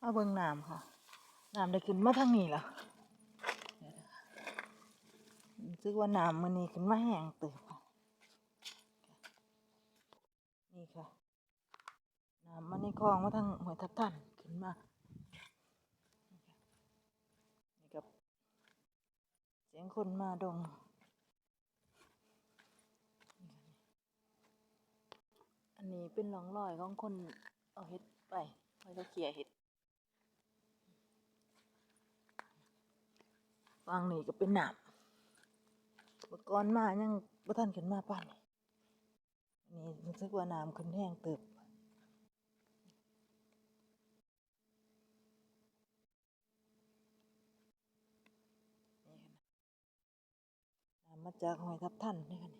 มาเบิ่งน้ำค่ะน้ำได้ขึ้นมาทางนี้แล้วรู้สึกว่าน้ำมันนี้ขึ้นมาแห้งติบค่ะนี่ค่ะน้ำมันในคลองมาทางห้วยทับทันขึ้นมานี่กับเสียงคนมาดงอันนี้เป็นหลองรอยของคนเอาเห็ดไปไว้แล้วเขี่ยเห็ด ฟังนี่ก็เป็นหนามเมื่อก่อนมายังบ่ทันขึ้นมาป่านนี้อันนี้รู้สึกว่าน้ำขึ้นแห้งเติบน้ำมาจากหอยทับทันนี่ค่ะ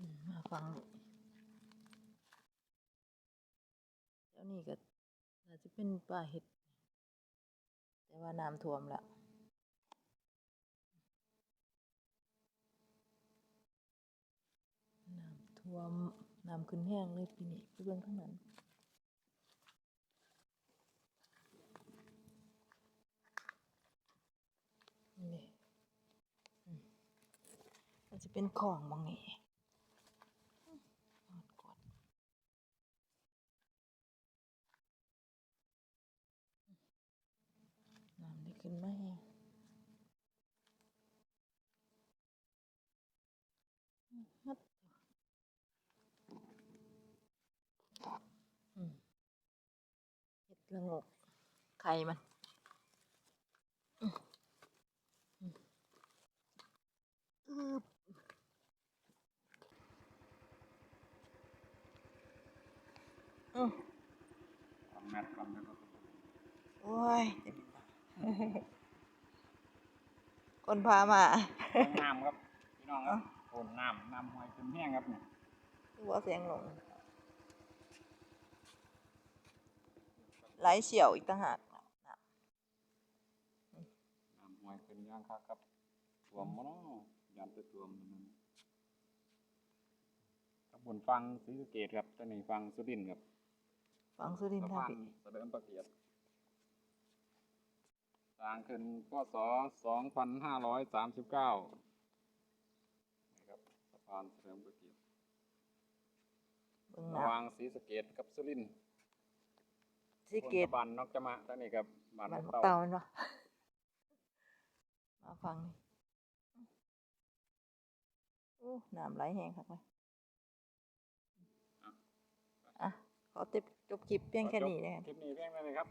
นี่มาฟังนี่เดี๋ยวนี้ก็น่าจะเป็นป่าเห็ด แต่ว่าน้ำท่วมแล้วน้ำท่วมน้ำขึ้นแห้งเลยปีนี้ไปเบิ่งข้างนั้นนี่อืมมันจะเป็นของบางนี่อืมกดน้ำได้ ขึ้นมาแห้งอืมมัดเห็ดละงกไข่มันอืมอืมอืมทำแมททำแมทโอ้ยเจ็บ คนพามาน้ำครับพี่น้องครับโอนน้ำน้ำหอยเป็นแห้งครับเนี่ยคือว่าเสียงหลงไหลเฉียวอีกต่างหากน่ะน้ำหอยเป็นย่างคักครับตัวมเนาะยันตัวตัวมันนั่นตำบลฟังศรีสะเกดครับตอนนี้ฟังสุรินทร์ครับ ฟังสุรินทสะร์ท่าพานพี่เสริมประเกียรติ สร้างขึ้นพศสองพันห้าร้อยสามสิบเก้านะครับสะพานเสริมประเกียรติเบิ่งระน้หว่างศรีสะเกดกับสุรินทร์ำสิเกตบานนอกจะมาตอนนี้ครับบานมันนกเต่ามันวะมาฟังนี่อู้น้ำไหลแห้งครับเลยอะ ขอติบจบคลิปเพียงแค่นี้เลยคลิปนี้เพียงเท่านี้ครับ